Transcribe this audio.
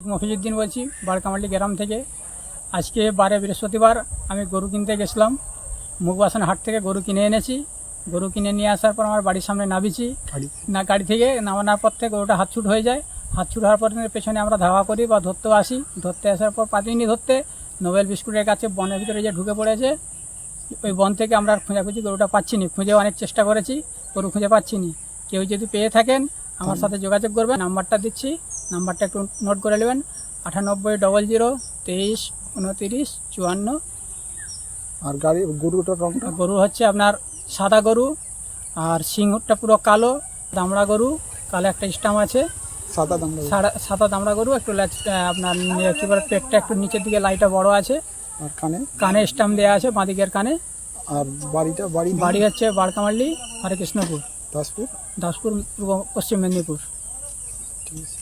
মফিজুদ্দিন বলছি বারকামালি গ্রাম থেকে। আজকে বারে বৃহস্পতিবার আমি গরু কিনতে গেছিলাম। মুগবাসন হাট থেকে গরু কিনে এনেছি। গরু কিনে নিয়ে আসার পর আমার বাড়ির সামনে নামিছি না গাড়ি থেকে নামানোর পর থেকে গরুটা হাতছুট হয়ে যায়। হাতছুট হওয়ার পর পেছনে আমরা ধাওয়া করি বা ধরতেও আসি। ধরতে আসার পর পাতিনি ধরতে। নোবেল বিস্কুটের কাছে বনের ভিতরে যে ঢুকে পড়েছে ওই বন থেকে আমরা খোঁজাখুঁজি গরুটা পাচ্ছি নি খুঁজে অনেক চেষ্টা করেছি গরু খুঁজে পাচ্ছি নি কেউ যদি পেয়ে থাকেন আমার সাথে যোগাযোগ করবেন নাম্বারটা দিচ্ছি। নাম্বারটা একটু নোট করে নেবেন। আটানব্বই ডবল জিরো তেইশ উনতিরিশ চুয়ান্ন। আর গাড়ি গরুটার রংটা? গরু হচ্ছে আপনার সাদা গরু আর সিংহটা পুরো কালো দামড়া গরু কালো একটা স্টাম আছে। সাদা দামড়া সাদা সাদা দামড়া গরু একটু আপনার কি বলে পেটটা একটু নিচের দিকে লাইটটা বড় আছে। আর কানে? কানে স্টাম দেওয়া আছে বাঁদিকের কানে। আর বাড়িটা বাড়ি বাড়ি হচ্ছে বারকামাল্লি হরে কৃষ্ণপুর। দাসপুর? দাসপুর পূর্ব পশ্চিম মেদিনীপুর। ঠিক আছে।